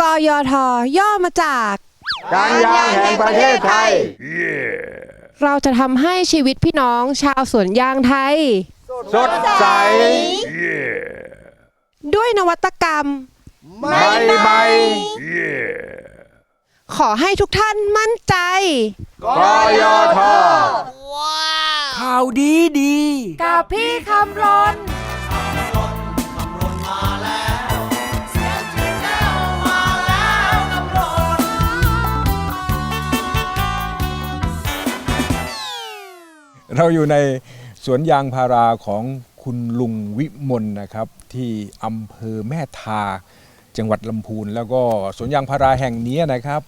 กยทย่อมาจาก การยางแห่งประเทศไทย เราจะทำให้ชีวิตพี่น้องชาวสวนยางไทย สดใส ด้วยนวัตกรรมใหม่ใหม่ขอให้ทุกท่านมั่นใจ กยทข่าวดีดี กับพี่คำรน เราอยู่ในสวนยางพาราของคุณลุงวิมลนะครับ ที่อำเภอแม่ทา จังหวัดลำพูน แล้วก็สวนยางพาราแห่งนี้นะครับ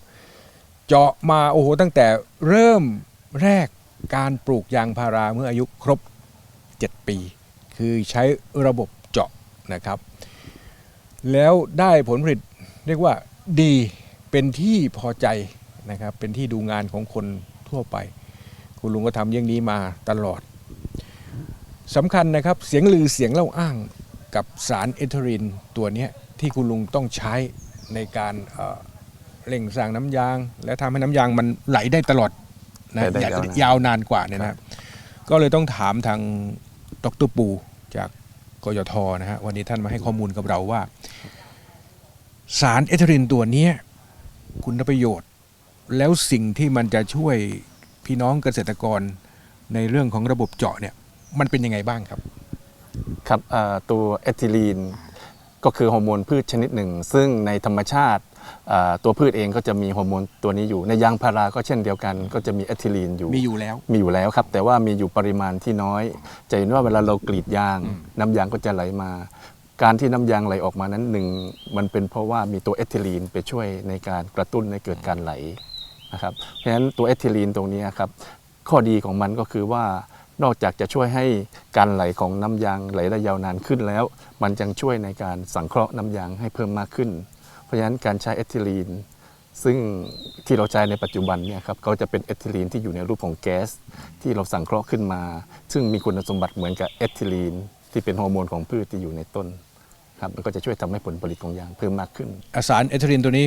เจาะมาโอ้โหตั้งแต่เริ่มแรกการปลูกยางพาราเมื่ออายุครบ 7 ปี คือใช้ระบบเจาะนะครับ แล้วได้ผลผลิตเรียกว่าดีเป็นที่พอใจนะครับ เป็นที่ดูงานของคนทั่วไป คุณลุงก็ทำเยี่ยงนี้มาตลอดสำคัญนะครับเสียงลือเสียงเล่าอ้างกับสารเอทรินตัวเนี้ยที่คุณลุงต้องใช้ในการเอ่อเร่งสร้างน้ำยาง และทำให้น้ำยางมันไหลได้ตลอดนะไหลได้ยาวยาวนานยาวนานกว่าเนี่ยนะก็เลยต้องถามทางดรปูจากกยทนะฮะวันนี้ท่านมาให้ข้อมูลกับเราว่า สารเอทรินตัวเนี้ยคุณประโยชน์ แล้วสิ่งที่มันจะช่วย พี่น้องเกษตรกรในเรื่องของระบบเจาะเนี่ยมันเป็นยังไงบ้างครับ ครับเอ่อตัวเอทิลีนก็คือฮอร์โมนพืชชนิดหนึ่ง ซึ่งในธรรมชาติเอ่อตัวพืชเองก็จะมีฮอร์โมนตัวนี้อยู่ ในยางพาราก็เช่นเดียวกัน ก็จะมีเอทิลีนอยู่ มีอยู่แล้ว มีอยู่แล้วครับ แต่ว่ามีอยู่ปริมาณที่น้อย จะเห็นว่าเวลาเรากรีดยาง น้ำยางก็จะไหลมา การที่น้ำยางไหลออกมานั้นหนึ่งมันเป็นเพราะว่ามีตัวเอทิลีนไปช่วยในการกระตุ้นให้เกิดการไหล นะครับเพราะฉะนั้นตัวเอทิลีนตรงนี้ครับข้อดีของมันก็คือว่านอกจากจะช่วยให้การไหลของน้ำยางไหลได้ยาวนานขึ้นแล้ว มันยังช่วยในการสังเคราะห์น้ำยางให้เพิ่มมากขึ้น เพราะฉะนั้นการใช้เอทิลีนซึ่งที่เราใช้ในปัจจุบันเนี่ยครับก็จะเป็นเอทิลีนที่อยู่ในรูปของแก๊สที่เราสังเคราะห์ขึ้นมา ซึ่งมีคุณสมบัติเหมือนกับเอทิลีนที่เป็นฮอร์โมนของพืชที่อยู่ในต้น ครับมันก็จะช่วยทำให้ผลผลิตของยางเพิ่มมากขึ้น สารเอทรินตัวนี้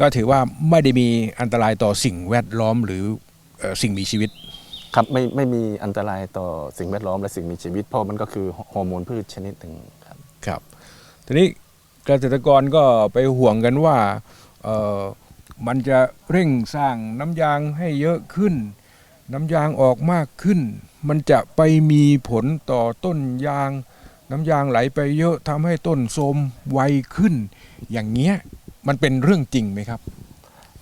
ก็ถือว่าไม่ได้มีอันตรายต่อสิ่งแวดล้อมหรือเอ่อสิ่งมีชีวิต ครับไม่ไม่มีอันตรายต่อสิ่งแวดล้อมและสิ่งมีชีวิต เพราะมันก็คือฮอร์โมนพืชชนิดหนึ่งครับครับทีนี้เกษตรกรก็ไปห่วงกันว่าเอ่อมันจะเร่งสร้างน้ำยางให้เยอะขึ้น น้ำยางออกมากขึ้น มันจะไปมีผลต่อต้นยาง น้ำยางไหลไปเยอะทำให้ต้นโทรมไวขึ้น อย่างเงี้ยมันเป็นเรื่องจริงไหมครับ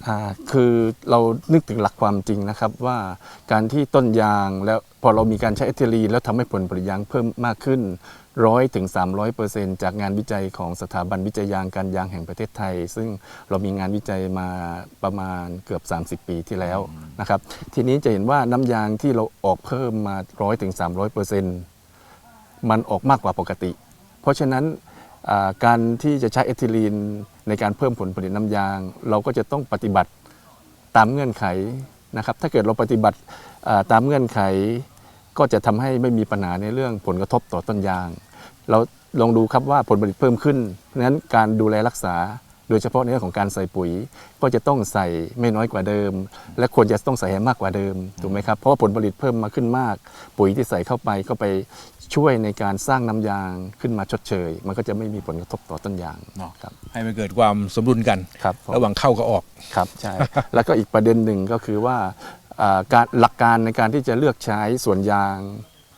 อ่าคือเรานึกถึงหลักความจริงนะครับว่าการที่ต้นยางแล้วพอเรามีการใช้เอทิลีนแล้วทำให้ผลผลิตยางเพิ่มมากขึ้นร้อยถึง 300เปอร์เซ็นต์จากงานวิจัยของสถาบันวิจัยยางการยางแห่งประเทศไทย ซึ่งเรามีงานวิจัยมาประมาณเกือบ 30 ปีที่แล้วนะครับทีนี้จะเห็นว่าน้ำยางที่เราออกเพิ่มมาร้อยถึง 300เปอร์เซ็นต์ มันออกมากกว่าปกติ เพราะฉะนั้นการที่จะใช้เอทิลีนในการเพิ่มผลผลิตน้ำยาง เราก็จะต้องปฏิบัติตามเงื่อนไขนะครับ ถ้าเกิดเราปฏิบัติตามเงื่อนไข ก็จะทำให้ไม่มีปัญหาในเรื่องผลกระทบต่อต้นยาง เราลองดูครับว่าผลผลิตเพิ่มขึ้นเพราะฉะนั้นการดูแลรักษา โดยเฉพาะในเรื่องของการใส่ปุ๋ย ก็จะต้องใส่ไม่น้อยกว่าเดิม และควรจะต้องใส่ให้มากกว่าเดิมถูกไหมครับเพราะว่าผลผลิตเพิ่มมาขึ้นมาก ปุ๋ยที่ใส่เข้าไปก็ไป ช่วยในการสร้างน้ำยางขึ้นมาชดเชย มันก็จะไม่มีผลกระทบต่อต้นยางเนาะครับให้มันเกิดความสมดุลกันครับผมระหว่างเข้ากับออกครับใช่แล้วก็อีกประเด็นหนึ่งก็คือว่าอ่าการหลักการในการที่จะเลือกใช้สวนยาง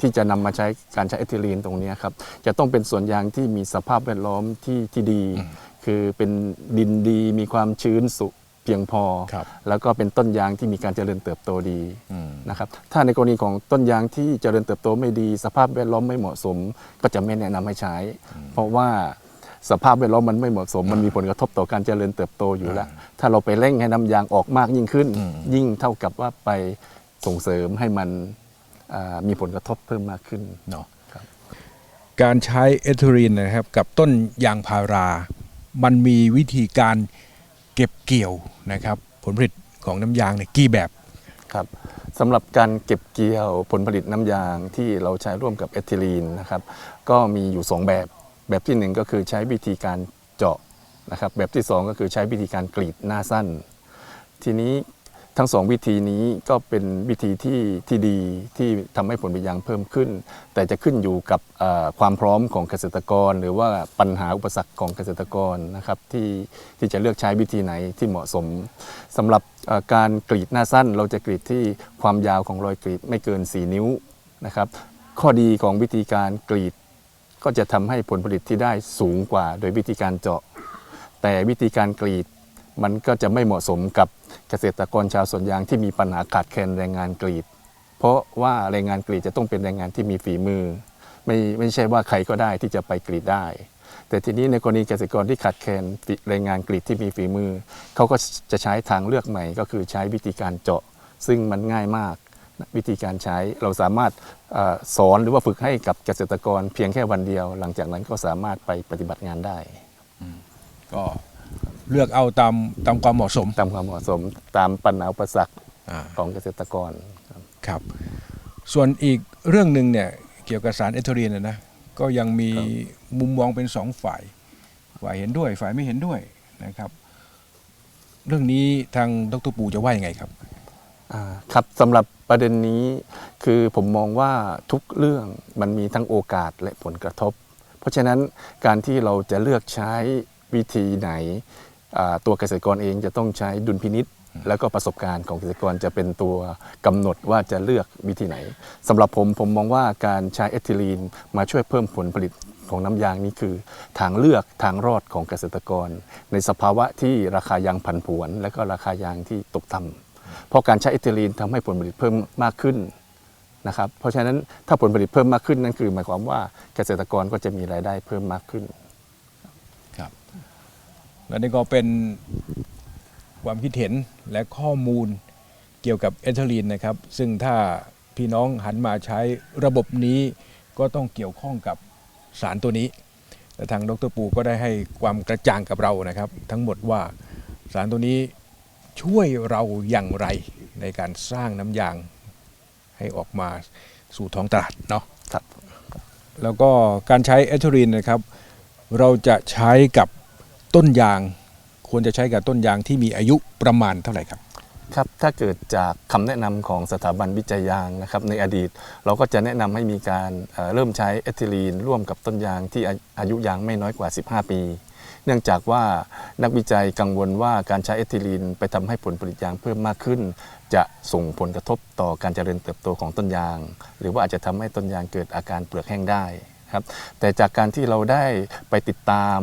ที่จะนำมาใช้การใช้เอทิลีนตรงเนี้ยครับจะต้องเป็นสวนยางที่มีสภาพแวดล้อมที่ที่ดี คือเป็นดินดีมีความชื้นสุ เพียงพอ ครับแล้วก็เป็นต้นยางที่มีการเจริญเติบโตดีอืม นะครับถ้าในกรณีของต้นยางที่เจริญเติบโตไม่ดี สภาพแวดล้อมไม่เหมาะสม ก็จะไม่แนะนำให้ใช้ เพราะว่าสภาพแวดล้อมมันไม่เหมาะสม มันมีผลกระทบต่อการเจริญเติบโตอยู่แล้ว ถ้าเราไปเร่งให้น้ำยางออกมากยิ่งขึ้นอืมยิ่งเท่ากับว่าไปส่งเสริมให้มันอ่ามีผลกระทบเพิ่มมากขึ้น เนาะครับ การใช้เอทูรินนะครับกับต้นยางพารา มันมีวิธีการเก็บเกี่ยว นะครับผลผลิตของน้ำยางเนี่ยกี่แบบครับสำหรับการเก็บเกี่ยวผลผลิตน้ำยางที่เราใช้ร่วมกับเอทิลีนนะครับก็มีอยู่ 2 แบบแบบที่หนึ่งก็คือใช้วิธีการเจาะนะครับแบบที่สองก็คือใช้วิธีการกรีดหน้าสั้น ทีนี้ ทั้งสองวิธีนี้ก็เป็นวิธีที่ที่ดีที่ทำให้ผลผลิตยางเพิ่มขึ้น แต่จะขึ้นอยู่กับความพร้อมของเกษตรกร หรือว่าปัญหาอุปสรรคของเกษตรกรนะครับที่ที่จะเลือกใช้วิธีไหนที่เหมาะสมสำหรับการกรีดหน้าสั้น เราจะกรีดที่ความยาวของรอยกรีดไม่เกิน 4 นิ้วนะครับ ข้อดีของวิธีการกรีด ก็จะทำให้ผลผลิตที่ได้สูงกว่า โดยวิธีการเจาะ แต่วิธีการกรีดมันก็จะไม่เหมาะสมกับ เกษตรกรชาวสวนยางที่มีปัญหาขาดแคลนแรงงานกรีด เพราะว่าแรงงานกรีดจะต้องเป็นแรงงานที่มีฝีมือ ไม่ไม่ใช่ว่าใครก็ได้ที่จะไปกรีดได้ แต่ทีนี้ในกรณีเกษตรกรที่ขาดแคลนแรงงานกรีดที่มีฝีมือเขาก็จะใช้ทางเลือกใหม่ก็คือใช้วิธีการเจาะ ซึ่งมันง่ายมากวิธีการใช้เราสามารถอสอนหรือว่าฝึกให้กับเกษตรกรเพียงแค่วันเดียว หลังจากนั้นก็สามารถไปปฏิบัติงานได้ก็ เลือกเอาตามตามความเหมาะสมตามความเหมาะสมตามปัญหาอุปสรรคอ่าของเกษตรกรครับส่วนอีกเรื่องหนึ่งเนี่ยเกี่ยวกับสารเอทิลีนนะนะก็ยังมีมุมมองเป็นสองฝ่าย ฝ่ายเห็นด้วยฝ่ายไม่เห็นด้วยนะครับ เรื่องนี้ทางดรปูจะว่ายังไงครับ อ่าครับสำหรับประเด็นนี้คือผมมองว่าทุกเรื่องมันมีทั้งโอกาสและผลกระทบ เพราะฉะนั้นการที่เราจะเลือกใช้ วิธีไหนอ่าตัวเกษตรกรเองจะต้องใช้ดุลพินิษแล้วก็ประสบการณ์ของเกษตรกรจะเป็นตัวกำหนดว่าจะเลือกวิธีไหนสำหรับผมผมมองว่าการใช้เอทิลีนมาช่วยเพิ่มผลผลิตของน้ำยางนี่คือทางเลือกทางรอดของเกษตรกร ในสภาวะที่ราคายางผันผวน และก็ราคายางที่ตกต่ำเพราะการใช้เอทิลีนทำให้ผลผลิตเพิ่มมากขึ้นนะครับเพราะฉะนั้นถ้าผลผลิตเพิ่มมากขึ้นนั่นคือ หมายความว่าเกษตรกรก็จะมีรายได้เพิ่มมากขึ้น และนี่ก็เป็นความคิดเห็นและข้อมูลเกี่ยวกับเอทิลีนนะครับ ซึ่งถ้าพี่น้องหันมาใช้ระบบนี้ก็ต้องเกี่ยวข้องกับสารตัวนี้และทางดรปูก็ได้ให้ความกระจ่างกับเรานะครับ ทั้งหมดว่าสารตัวนี้ช่วยเราอย่างไรในการสร้างน้ำยางให้ออกมาสู่ท้องตลาดเนาะครับแล้วก็การใช้เอทิลีนนะครับ เราจะใช้กับ ต้นยางควรจะใช้กับต้นยางที่มีอายุประมาณเท่าไหร่ครับครับถ้าเกิดจากคำแนะนำของสถาบันวิจัยยางนะครับในอดีต เราก็จะแนะนำให้มีการเอ่อเริ่มใช้เอทิลีนร่วมกับต้นยางที่อายุยางไม่น้อยกว่า 15 ปี เนื่องจากว่านักวิจัยกังวลว่าการใช้เอทิลีนไปทำให้ผลผลิตยางเพิ่มมากขึ้น จะส่งผลกระทบต่อการเจริญเติบโตของต้นยาง หรือว่าอาจจะทำให้ต้นยางเกิดอาการเปลือกแห้งได้ครับแต่จากการที่เราได้ไปติดตาม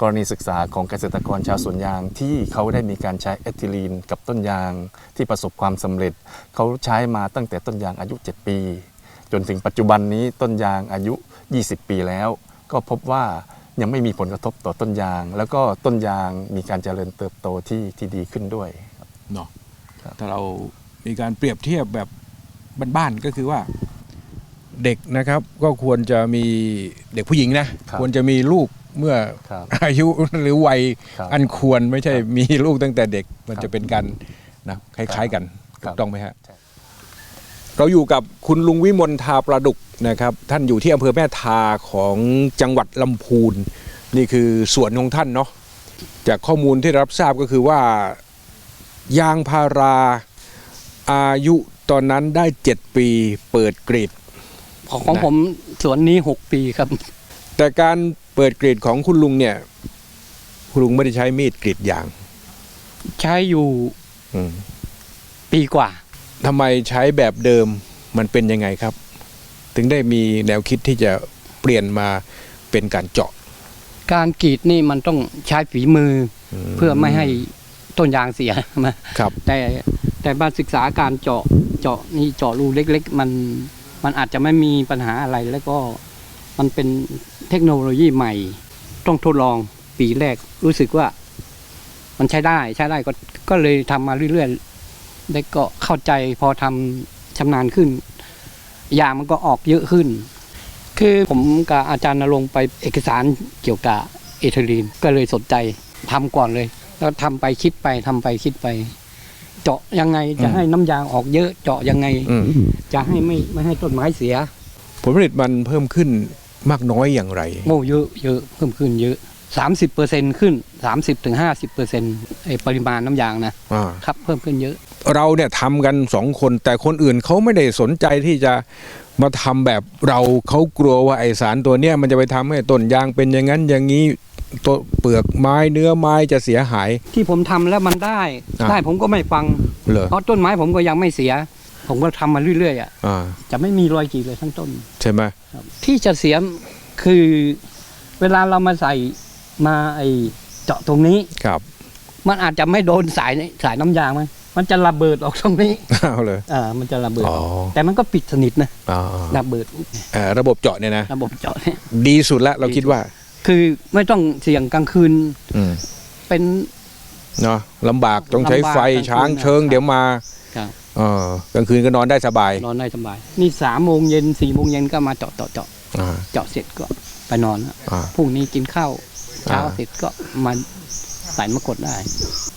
กรณีศึกษาของเกษตรกรชาวสวนยางที่เขาได้มีการใช้เอทิลีนกับต้นยางที่ประสบความสำเร็จ เขาใช้มาตั้งแต่ต้นยางอายุ 7 ปี จนถึงปัจจุบันนี้ต้นยางอายุ 20 ปีแล้ว ก็พบว่ายังไม่มีผลกระทบต่อต้นยาง แล้วก็ต้นยางมีการเจริญเติบโตที่ที่ดีขึ้นด้วยเนาะถ้าเรามีการเปรียบเทียบแบบบ้านๆก็คือว่าเด็กนะครับก็ควรจะมีเด็กผู้หญิงนะครับควรจะมีลูก เมื่อครับอายุหรือวัยครับอันควรไม่ใช่ครับมีลูกตั้งแต่เด็กมันครับจะเป็นการนะคล้ายๆกันครัถูบกต้องไหมฮะใช่เราอยู่กับคุณลุงวิมลทาประดุกนะครับ ท่านอยู่ที่อำเภอแม่ทาของจังหวัดลำพูน นี่คือสวนของท่านเนาะจากข้อมูลที่รับทราบก็คือว่ายางพาราอายุตอนนั้นได้7ปีเปิดกรีดของผมสวนนี้6ปีครับ แต่การ เปิดกรีดของคุณลุงเนี่ย คุณลุงไม่ได้ใช้มีดกรีดยาง ใช้อยู่อืมปีกว่า ทำไมใช้แบบเดิมมันเป็นยังไงครับ ถึงได้มีแนวคิดที่จะเปลี่ยนมาเป็นการเจาะการกรีดนี่มันต้องใช้ฝีมืออเพื่อไม่ให้ต้นยางเสียมาครับ แต่แต่บ้านศึกษาการเจาะเจาะนี่เจาะรูเล็ก ๆ มันมันอาจจะไม่มีปัญหาอะไรแล้วก็มันเป็น เทคโนโลยีใหม่ ต้องทดลองปีแรกรู้สึกว่า มันใช้ได้ใช้ได้ก็ก็เลยทำมาเรื่อยๆแล้วก็เข้าใจพอทำชำนาญขึ้นยางมันก็ออกเยอะขึ้น คือผมกับอาจารย์นรงค์ไปเอกสารเกี่ยวกับเอทิลีนก็เลยสนใจทำก่อนเลย แล้วทำไปคิดไปทำไปคิดไป เจาะยังไงจะอืมให้น้ำยางออกเยอะ เจาะยังไงอืมจะให้ไม่ไม่ให้ต้นไม้เสีย ผลผลิตมันเพิ่มขึ้น มากน้อยอย่างไรโอ้เยอะเยอะเพิ่มขึ้นเยอะ30เปอร์เซ็นขึ้น 30ถึง50เปอร์เซ็นไอปริมาณน้ำยางนะอ่าครับเพิ่มขึ้นเยอะ เราเนี่ยทำกันสองคนแต่คนอื่นเขาไม่ได้สนใจที่จะมาทำแบบเราเขากลัวว่าไอสารตัวเนี้ยมันจะไปทำให้ต้นยางเป็นอย่างนั้นอย่างนี้ตัวเปลือกไม้เนื้อไม้จะเสียหาย ที่ผมทำแล้วมันได้อ่าได้ผมก็ไม่ฟังเหรอเพราะต้นไม้ผมก็ยังไม่เสีย ผมก็ทำมาเรื่อยๆอะอ่าจะไม่มีรอยกรีดเลยทั้งต้น ใช่ไหมครับที่จะเสียคือเวลาเรามาใส่มาไอเจาะตรงนี้ครับ มันอาจจะไม่โดนสายสายน้ำยางมันมันจะระเบิดออกตรงนี้เอาเลยอ่ามันจะระเบิดอ๋อออกแต่มันก็ปิดสนิทนะอ่าระเบิดเอ่อระบบเจาะเนี่ยนะระบบเจาะเนี่ยดีสุดแล้วเราคิดว่า คือไม่ต้องเสี่ยงกลางคืนอืมเป็นเนาะลำบากต้องใช้ลำบากไฟกลางคืนช้างเชิงครับเดี๋ยวมาครับเออกลางคืนก็นอนได้สบาย นอนได้สบาย นี่สามโมงเย็นสี่โมงเย็นก็มาเจาะเจาะเจาะอ่า เจาะเสร็จก็ไปนอนแล้วอ่า พรุ่งนี้กินข้าวเช้าอ่าเสร็จก็มาใส่มะกดได้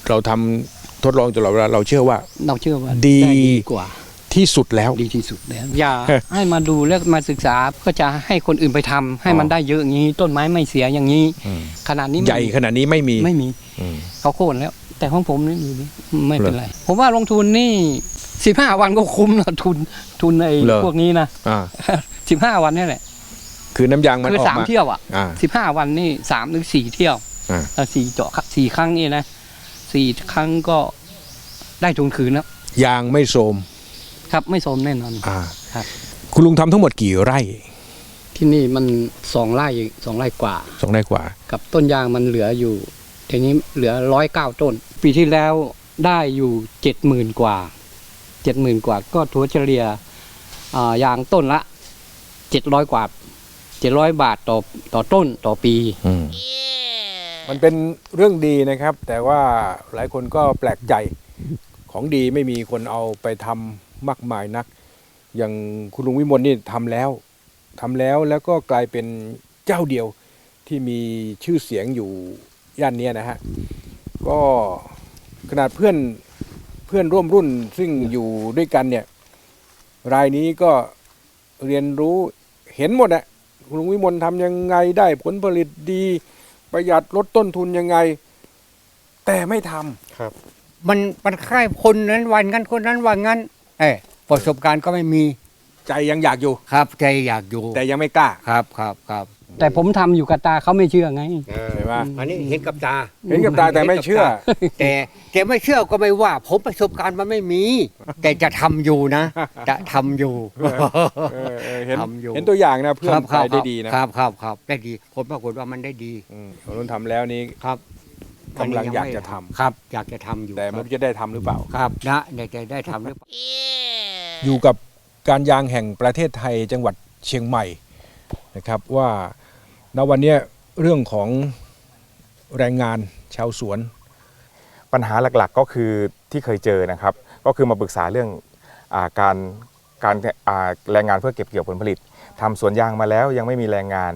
เราทำทดลองตลอดเวลาเราเชื่อว่า เราเชื่อว่าดี ได้กว่า ที่สุดแล้ว ดีที่สุดแล้วอย่า ให้มาดูแล้วมาศึกษาก็จะให้คนอื่นไปทำให้มันได้เยอะอย่างนี้ ต้นไม้ไม่เสียอย่างนี้ อืม ขนาดนี้ไม่ใหญ่ขนาดนี้ไม่มีไม่มีอืม เขาโค่นแล้ว แต่ของผมนี่มีไม่เป็นเหรอไร ผมว่าลงทุนนี่ สิบห้าวันก็คุ้มนะทุนทุนไอ้เหรอ พวกนี้นะอ่าสิบห้าวันนี่แหละคือน้ำยางมันคือออกสามมาเที่ยวอะอ่า สิบห้าวันนี่สามหรือสี่เที่ยวอ่า แล้วสี่เจาะครับสี่ครั้งนี่นะสี่ครั้งก็ได้ทุนคืนแล้วยางไม่โทรมครับ ไม่โสมแน่นอน อ่าครับ คุณลุงทำทั้งหมดกี่ไร่ที่นี่มันสองไร่สองไร่กว่า สองไร่กว่า กับต้นยางมันเหลืออยู่ทีนี้เหลือร้อยเก้าต้น ปีที่แล้วได้อยู่เจ็ดหมื่นกว่าเจ็ดหมื่นกว่า ก็ถัวเฉลี่ยอ่ายางต้นละเจ็ดร้อยกว่าเจ็ดร้อยบาทต่อต่อต้นต่อปี มันเป็นเรื่องดีนะครับ แต่ว่าหลายคนก็แปลกใจของดีไม่มีคนเอาไปทำมากมายนัก อย่างคุณลุงวิมลนี่ทำแล้วทำแล้วแล้วก็กลายเป็นเจ้าเดียวที่มีชื่อเสียงอยู่ย่านเนี้ยนะฮะก็ขนาดเพื่อน เพื่อนร่วมรุ่นซึ่งอยู่ด้วยกันเนี่ย รายนี้ก็เรียนรู้เห็นหมดอะคุณลุงวิมลทำยังไงได้ผลผลิตดีประหยัดลดต้นทุนยังไง แต่ไม่ทำมันมันใคร่คนนั้นวันงั้นคนนั้นวันงั้น เอ้ยประสบการณ์ก็ไม่มี ใจยังอยากอยู่ ครับใจอยากอยู่ แต่ยังไม่กล้าครับครับครับ แต่ผมทำอยู่กับตาเขาไม่เชื่อไงใช่ไหม อันนี้เห็นกับตาเห็นกับตาแต่ไม่เชื่อ แต่แต่ไม่เชื่อก็ไม่ว่า ผมประสบการณ์มันไม่มี แต่จะทำอยู่นะ จะทำอยู่ เออเออเห็นทำอยู่ เห็นตัวอย่างนะเพื่อนครับไปได้ดีนะครับครับครับได้ดีผลปรากฏว่ามันได้ดีอืมคนนู้นทำแล้วนี่ครับกำลังอยากจะทำครับ อยากจะทำอยู่แต่ไม่รู้จะได้ทำหรือเปล่า ครับนะเดี๋ยวจะได้ทำหรือเปล่า อยู่กับการยางแห่งประเทศไทยจังหวัดเชียงใหม่นะครับว่า ณวันเนี้ยเรื่องของแรงงานชาวสวน ปัญหาหลักๆก็คือที่เคยเจอนะครับ ก็คือมาปรึกษาเรื่องอาการการอ่าแรงงานเพื่อเก็บเกี่ยวผลผลิตทำสวนยางมาแล้วยังไม่มีแรงงาน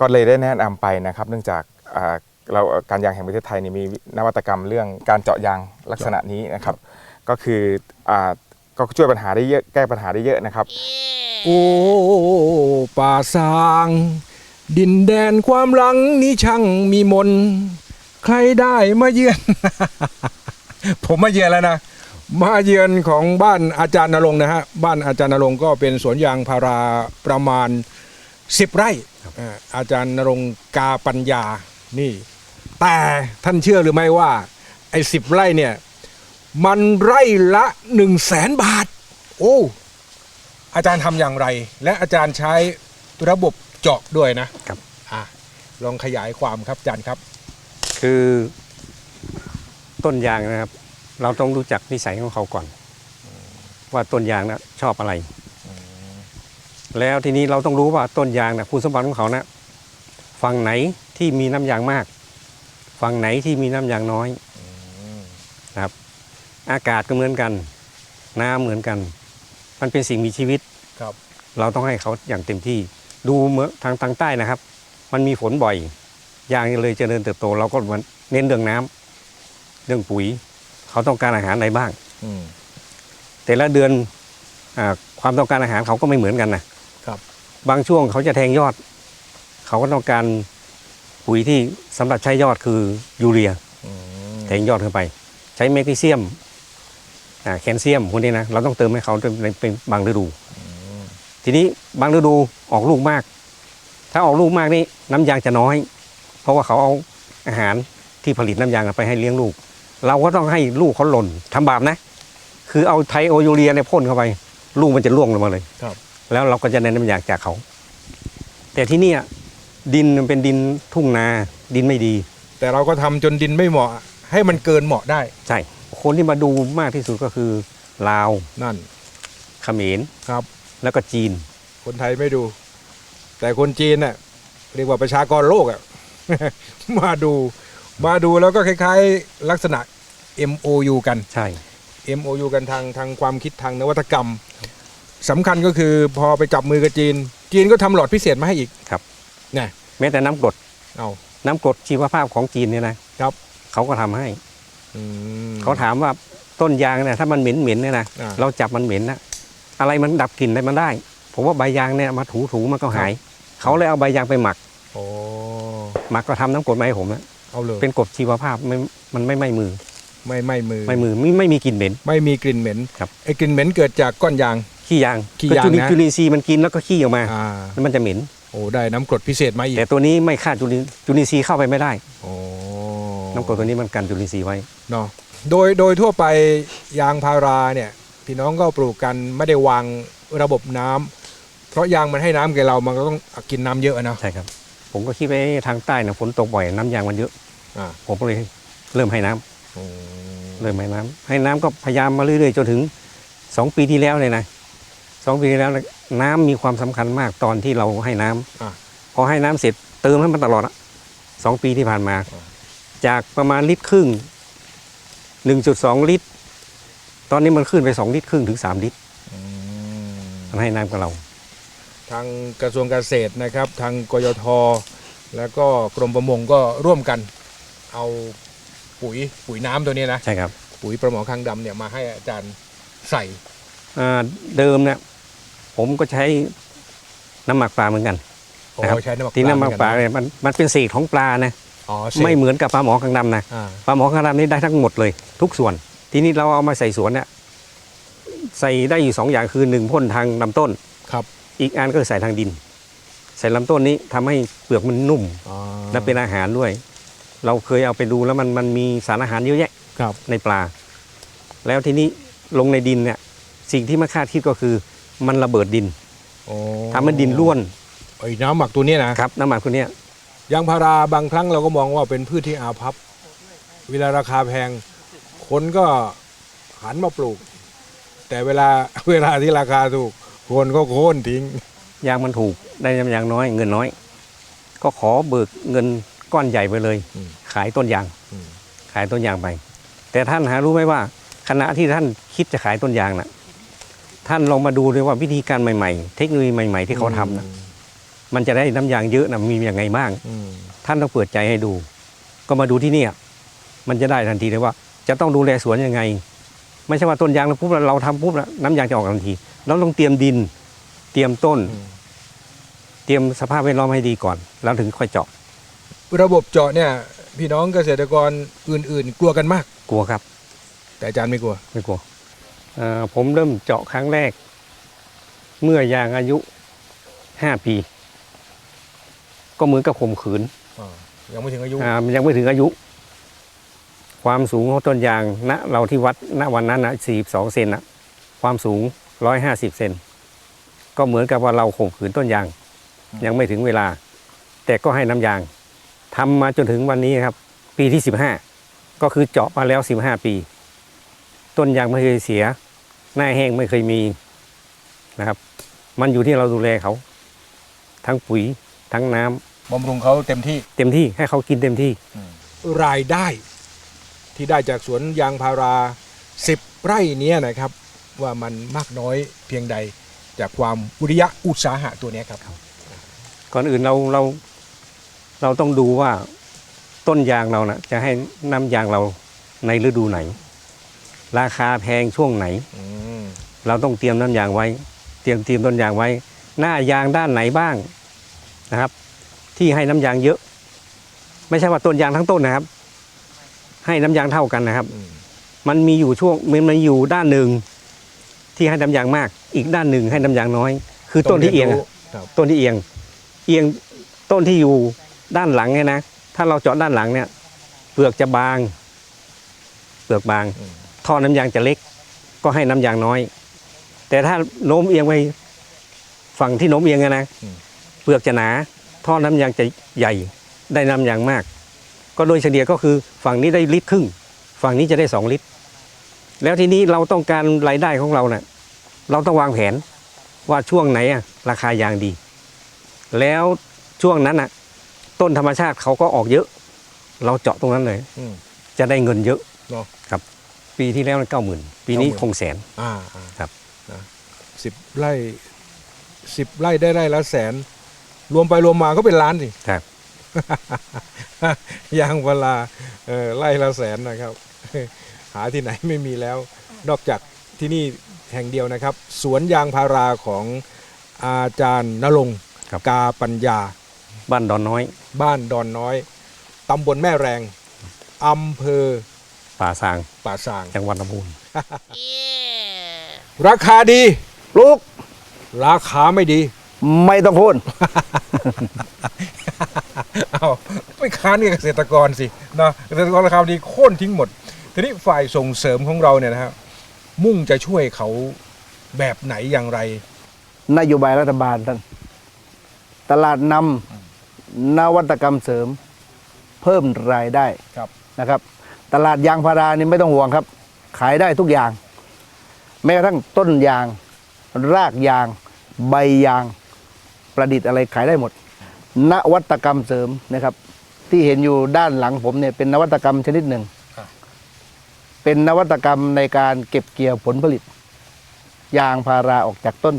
ก็เลยได้แนะนำไปนะครับ เนื่องจากอ่าเราการยางแห่งประเทศไทยนี่มีนวัตกรรมเรื่องการเจาะยางลักษณะนี้นะครับ ก็คืออ่าก็ช่วยปัญหาได้เยอะแก้ปัญหาได้เยอะนะครับ โอ้ป่าสาง ดินแดนความหลังนี้ช่างมีมนต์ใครได้มาเยือน ผมมาเยือนแล้วนะ มาเยือนของบ้านอาจารย์นรงค์นะฮะ บ้านอาจารย์นรงค์ก็เป็นสวนยางพาราประมาณ10ไร่อ่าอาจารย์นรงค์กาปัญญา นี่ แต่ท่านเชื่อหรือไม่ว่า ไอ้สิบไร่เนี่ย มันไร่ละ1 0 0 0 0แสนบาท โอ้ อาจารย์ทำอย่างไร และอาจารย์ใช้ระบบ เจาะด้วยนะครับ อะลองขยายความครับอาจารย์ครับ คือต้นยางนะครับ เราต้องรู้จักนิสัยของเขาก่อน ว่าต้นยางนะชอบอะไร แล้วทีนี้เราต้องรู้ว่าต้นยางนะคุณสมบัติของเขานะฝั่งไหนที่มีน้ำยางมาก ฝั่งไหนที่มีน้ำยางน้อยนะครับ อากาศก็เหมือนกัน น้ำเหมือนกัน มันเป็นสิ่งมีชีวิต ครับ เราต้องให้เขาอย่างเต็มที่ ดูเมื่อทางทางใต้นะครับ มันมีฝนบ่อยยางเลยเจริญเติบโต เราก็มันเน้นเรื่องน้ำเรื่องปุ๋ย เขาต้องการอาหารอะไรบ้างอืมแต่ละเดือนอาความต้องการอาหารเขาก็ไม่เหมือนกันนะครับ บางช่วงเขาจะแทงยอด เขาก็ต้องการปุ๋ยที่สำหรับใช้ยอดคือยูเรียแทงยอดเข้าไป ใช้แมกนีเซียมอ่าแคลเซียมพวกนี้นะเราต้องเติมให้เขาในเป็นบางฤดู ทีนี้บางฤดูออกลูกมาก ถ้าออกลูกมากนี่น้ำยางจะน้อย เพราะว่าเขาเอาอาหารที่ผลิตน้ำยางไปให้เลี้ยงลูก เราก็ต้องให้ลูกเขาหล่นทำบาปนะ คือเอาไทโอยูเรียเนี่ยพ่นเข้าไป ลูกมันจะร่วงลงมาเลยครับ แล้วเราก็จะได้น้ำยางจากเขา แต่ที่เนี่ยดินมันเป็นดินทุ่งนาดินไม่ดี แต่เราก็ทำจนดินไม่เหมาะ ให้มันเกินเหมาะได้ ใช่ คนที่มาดูมากที่สุดก็คือลาวนั่นเขมรครับ แล้วก็จีน คนไทยไม่ดู แต่คนจีนน่ะเรียกว่าประชากรโลกอะ มาดูมาดูแล้วก็คล้ายๆ ลักษณะ MOU กัน ใช่ MOU กันทางทางความคิดทางนวัตกรรมสำคัญก็คือพอไปจับมือกับจีน จีนก็ทำหลอดพิเศษมาให้อีกครับเนี่ยแม้แต่น้ำกรดเอาน้ำกรดชีวภาพของจีนเนี่ยนะครับเขาก็ทำให้อืมเขาถามว่าต้นยางเนี่ยถ้ามันเหม็นเหม็นๆเนี่ยนะอ่าเราจับมันเหม็นนะ อะไรมันดับกลิ่นได้มันได้ ผมว่าใบยางเนี่ยมาถูถูๆมันก็หาย เขาเลยเอาใบยางไปหมักโอ้หมักก็ทำน้ำกรดมาให้ผมนะเอาเลยเป็นกรดชีวภาพไม่มันไม่ไหม้มือ ไม่ไม่มือไม่มือไม่ไม่มีกลิ่นเหม็น ไม่มีกลิ่นเหม็นครับไอ้กลิ่นเหม็นเกิดจากก้อนยางขี้ยางขี้ก็ยางจุลินนะจุลินทรีย์มันกินแล้วก็ขี้ออกมาอ่าแล้วมันจะเหม็นโอ้ได้น้ำกรดพิเศษมาอีกแต่ตัวนี้ไม่ฆ่าจุลินจุลินทรีย์เข้าไปไม่ได้โอ้น้ำกรดตัวนี้มันกันจุลินทรีย์ไว้เนาะโดยโดยทั่วไปยางพาราเนี่ย พี่น้องก็ปลูกกันไม่ได้วางระบบน้ำเพราะยางมันให้น้ำแกบเรามันก็ต้องกินน้ำเยอะอะเนาะใช่ครับ ผมก็คิดไปทางใต้นะฝนตกบ่อยน้ำยางมันเยอะอ่าผมก็เลยเริ่มให้น้ำโอ้เริ่มให้น้ำให้น้ำก็พยายามมาเรื่อยๆจนถึงสองปีที่แล้วเลยนะสองปีที่แล้วเนี่ยน้ำมีความสำคัญมากตอนที่เราให้น้ำอะพอให้น้ำเสร็จเติมให้มันตลอดอะสองปีที่ผ่านมา จากประมาณลิตรครึ่งหนึ่งจุดสองลิตร ตอนนี้มันขึ้นไปสองลิตรครึ่งถึงสามลิตรอืมมันให้น้ำกับเรา ทางกระทรวงเกษตรนะครับ ทางกยทแล้วก็กรมประมงก็ร่วมกัน เอาปุ๋ยปุ๋ยน้ำตัวนี้นะใช่ครับปุ๋ยประหมอคางดำเนี่ยมาให้อาจารย์ใส่อ่าเดิมเนี่ยผมก็ใช้น้ำหมักปลาเหมือนกัน โอ้นะครับ ใช้น้ำหมักที่น้ำหมักปลาเหอเนี่ยมันมันเป็นเศษของปลานะอ๋อเศษไม่เหมือนกับปลาหมอคางดำนะอ่าปลาหมอคางดำนี่ได้ทั้งหมดเลย ทุกส่วน ทีนี้เราเอามาใส่สวนเนี่ยใส่ได้อยู่สองอย่างคือหนึ่งพ่นทางลำต้นครับ อีกอันก็ใส่ทางดิน ใส่ลำต้นนี้ทำให้เปลือกมันนุ่มอ๋อและเป็นอาหารด้วย เราเคยเอาไปดูแล้วมันมันมีสารอาหารเยอะแยะครับในปลา แล้วทีนี้ลงในดินเนี่ยสิ่งที่ไม่คาดคิดก็คือมันระเบิดดินโอ้ทำให้ดินร่วนไอ้น้ำหมักตัวเนี้ยนะครับ น้ำหมักตัวเนี้ยยางพาราบางครั้งเราก็มองว่าเป็นพืชที่อาภัพเวลาราคาแพง คนก็หันมาปลูก แต่เวลาเวลาที่ราคาถูก คนก็โค่นทิ้ง ยางมันถูกได้ยางน้อยเงินน้อย ก็ขอเบิกเงินก้อนใหญ่ไปเลย อืมขายต้นยางอืม ขายต้นยางไป แต่ท่านหารู้ไหมว่าขณะที่ท่านคิดจะขายต้นยางน่ะ ท่านลองมาดูเลยว่าวิธีการใหม่ๆ เทคโนโลยีใหม่ๆที่เขาทำนะมันจะได้น้ำยางเยอะนะมีอย่างไงบ้าง อืมท่านต้องเปิดใจให้ดู ก็มาดูที่เนี่ย มันจะได้ทันทีเลยว่า จะต้องดูแลสวนยังไง ไม่ใช่ว่าต้นยางเราปุ๊บแล้วเราทำปุ๊บแล้วน้ำยางจะออกทันที เราต้องเตรียมดิน เตรียมต้น เตรียมสภาพแวดล้อมให้ดีก่อน แล้วถึงค่อยเจาะ ระบบเจาะเนี่ย พี่น้องเกษตรกรอื่น ๆ กลัวกันมาก กลัวครับ แต่อาจารย์ไม่กลัว ไม่กลัวเอ่อผมเริ่มเจาะครั้งแรก เมื่อยางอายุห้าปี ก็เหมือนกับข่มขืนยังไม่ถึงอายุ อ่ามันยังไม่ถึงอายุ ความสูงของต้นยางณเราที่วัดณวันนั้นนะสี่สองเซนนะความสูงร้อยห้าสิบเซนก็เหมือนกับว่าเราข่มขืนต้นยาง ยังไม่ถึงเวลา แต่ก็ให้น้ำยางทำมาจนถึงวันนี้ครับ ปีที่สิบห้าก็คือเจาะมาแล้วสิบห้าปี ต้นยางไม่เคยเสีย หน้าแห้งไม่เคยมีนะครับ มันอยู่ที่เราดูแลเขา ทั้งปุ๋ยทั้งน้ำบำรุงเขาเต็มที่ เต็มที่ให้เขากินเต็มที่ รายได้ ที่ได้จากสวนยางพาราสิบไร่เนี้ยนะครับ ว่ามันมากน้อยเพียงใดจากความวิริยะอุตสาหะตัวเนี้ยครับก่อนอื่นเราเราเราต้องดูว่าต้นยางเรานะจะให้น้ำยางเราในฤดูไหน ราคาแพงช่วงไหนอืมเราต้องเตรียมน้ำยางไว้ เตรียมเตรียมต้นยางไว้ หน้ายางด้านไหนบ้างนะครับ ที่ให้น้ำยางเยอะ ไม่ใช่ว่าต้นยางทั้งต้นนะครับ ให้น้ำยางเท่ากันนะครับอืมมันมีอยู่ช่วงมันมันอยู่ด้านหนึ่งที่ให้น้ำยางมาก อีกด้านหนึ่งให้น้ำยางน้อย คือต้นที่เอียงอะครับต้นที่เอียง เอียงต้นที่อยู่ด้านหลังเนี่ยนะถ้าเราเจาะด้านหลังเนี่ย เปลือกจะบาง เปลือกบางอืมท่อน้ำยางจะเล็ก ก็ให้น้ำยางน้อย แต่ถ้าโน้มเอียงไปฝั่งที่โน้มเอียงอะนะอืมเปลือกจะหนา ท่อน้ำยางจะใหญ่ได้น้ำยางมาก ก็โดยเฉลี่ยก็คือฝั่งนี้ได้ลิตรครึ่ง ฝั่งนี้จะได้สองลิตร แล้วทีนี้เราต้องการรายได้ของเราเนะ่ะเราต้องวางแผนว่าช่วงไหนอะราคายางดี แล้วช่วงนั้นอะต้นธรรมชาติเขาก็ออกเยอะ เราเจาะตรงนั้นเลย อืม จะได้เงินเยอะเนอะครับ ปีที่แล้วเก้าหมื่นปีนี้90,000 คงแสน อ่าอ่าครับ นะสิบไร่สิบไร่ได้ไร่ละแสน รวมไปรวมมาก็เป็นล้านสิครับ ยางพาราเออไร่ละแสนนะครับ หาที่ไหนไม่มีแล้ว นอกจากที่นี่แห่งเดียวนะครับ สวนยางพาราของอาจารย์นรงค์ครับ กาปัญญา บ้านดอนน้อย บ้านดอนน้อยตำบลแม่แรงอำเภอป่าซาง ป่าซาง จังหวัดลำพูนราคาดี ลูก ราคาไม่ดี ไม่ต้องพูดเอาไปค้านกับเกษตรกรสินะเกษตรกรราคาดีโค่นทิ้งหมด ทีนี้ฝ่ายส่งเสริมของเราเนี่ยนะครับมุ่งจะช่วยเขาแบบไหนอย่างไร นโยบายรัฐบาลท่าน ตลาดนำนวัตกรรมเสริม เพิ่มรายได้ครับ นะครับ ตลาดยางพารานี่ไม่ต้องห่วงครับ ขายได้ทุกอย่าง แม้กระทั่งต้นยาง รากยาง ใบยาง ประดิษฐ์อะไรขายได้หมด นวัตกรรมเสริมนะครับ ที่เห็นอยู่ด้านหลังผมเนี่ยเป็นนวัตกรรมชนิดหนึ่งครับเป็นนวัตกรรมในการเก็บเกี่ยวผลผลิต ยางพาราออกจากต้น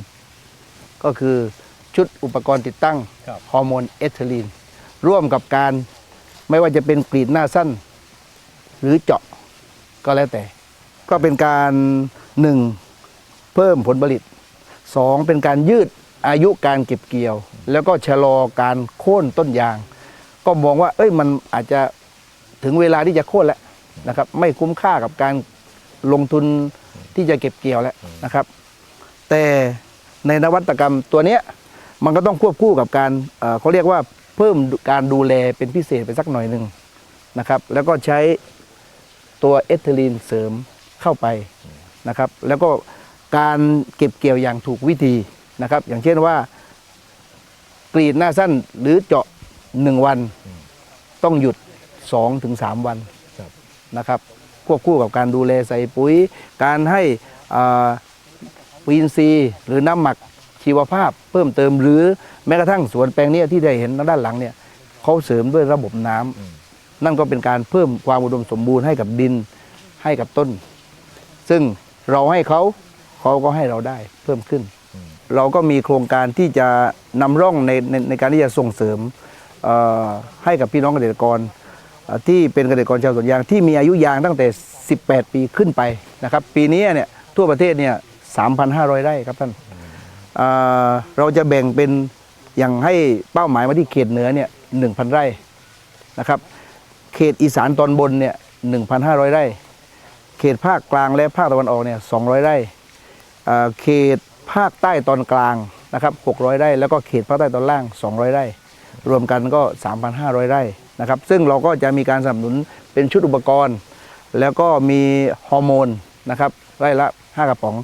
ก็คือชุดอุปกรณ์ติดตั้งครับฮอร์โมนเอทิลีน ร่วมกับการไม่ว่าจะเป็นกรีดหน้าสั้น หรือเจาะก็แล้วแต่ ก็เป็นการหนึ่งเพิ่มผลผลิตสองเป็นการยืด อายุการเก็บเกี่ยว แล้วก็ชะลอการโค่นต้นยาง ก็มองว่า เอ้ยมันอาจจะถึงเวลาที่จะโค่นแล้วนะครับ ไม่คุ้มค่ากับการลงทุนที่จะเก็บเกี่ยวแล้วนะครับ แต่ในนวัตกรรมตัวเนี้ยมันก็ต้องควบคู่กับการเเขาเรียกว่าเพิ่มการดูแลเป็นพิเศษไปสักหน่อยหนึ่งนะครับ แล้วก็ใช้ตัวเอทิลีนเสริมเข้าไปนะครับ แล้วก็การเก็บเกี่ยวอย่างถูกวิธี นะครับ อย่างเช่นว่ากรีดหน้าสั้นหรือเจาะหนึ่งวัน ต้องหยุดสองถึงสามวันครับนะครับ ควบคู่กับการดูแลใส่ปุ๋ย การให้อ่าปุ๋ยอินทรีย์หรือน้ำหมักชีวภาพเพิ่มเติมหรือแม้กระทั่งสวนแปลงเนี้ยที่ได้เห็นทางด้านหลังเนี่ยเขาเสริมด้วยระบบน้ำนั่นก็เป็นการเพิ่มความอุดมสมบูรณ์ให้กับดินให้กับต้น ซึ่งเราให้เขาเขาก็ให้เราได้เพิ่มขึ้น เราก็มีโครงการที่จะนำร่องในในในการที่จะส่งเสริมให้กับพี่น้องเกษตรกรที่เป็นเกษตรกรชาวสวนยางที่มีอายุยางตั้งแต่ 18 ปีขึ้นไปนะครับ ปีนี้เนี่ยทั่วประเทศเนี่ย3,500 ไร่ครับท่านเเราจะแบ่งเป็นอย่างให้เป้าหมายมาที่เขตเหนือเนี่ย1,000 ไร่นะครับ เขตอีสานตอนบนเนี่ย1,500 ไร่ เขตภาคกลางและภาคตะวันออกเนี่ย200 ไร่เอ่เขต ภาคใต้ตอนกลางนะครับ600 ไร่ แล้วก็เขตภาคใต้ตอนล่าง 200 ไร่ รวมกันก็ 3,500 ไร่นะครับ ซึ่งเราก็จะมีการสนับสนุนเป็นชุดอุปกรณ์ แล้วก็มีฮอร์โมนนะครับไร่ละ 5 กระป๋อง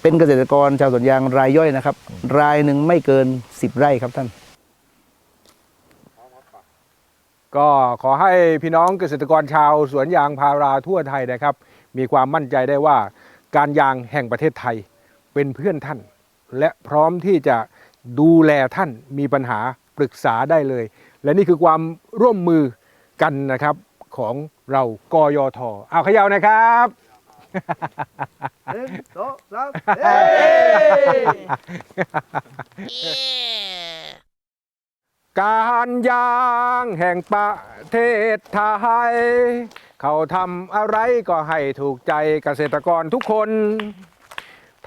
เป็นเกษตรกรชาวสวนยางรายย่อยนะครับ รายหนึ่งไม่เกิน 10 ไร่ครับท่าน ก็ขอให้พี่น้องเกษตรกรชาวสวนยางพาราทั่วไทยนะครับ มีความมั่นใจได้ว่าการยางแห่งประเทศไทย เป็นเพื่อนท่าน และพร้อมที่จะดูแลท่านมีปัญหาปรึกษาได้เลย และนี่คือความร่วมมือกันนะครับของเรากยทเอาเขย่านะครับการยางแห่งประเทศไทย เขาทำอะไรก็ให้ถูกใจเกษตรกรทุกคน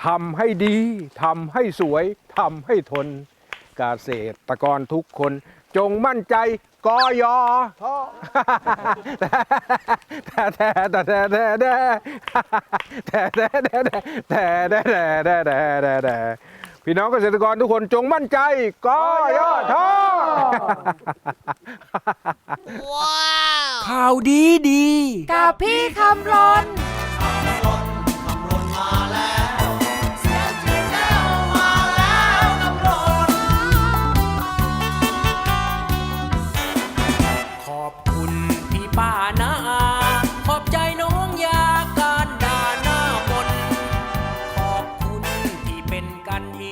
ทำให้ดีทำให้สวยทำให้ทนเกษตรกรทุกคน จงมั่นใจกอยอแต่แต่แต่แต่แต่แต่แต่แต่แต่แต่แต่แต่แต่แต่แต่แต่พี่น้องเกษตรกรทุกคนจงมั่นใจกอยอทอข่าวดีดี กับพี่คำรนขอบคุณพี่ป้า ป่านะ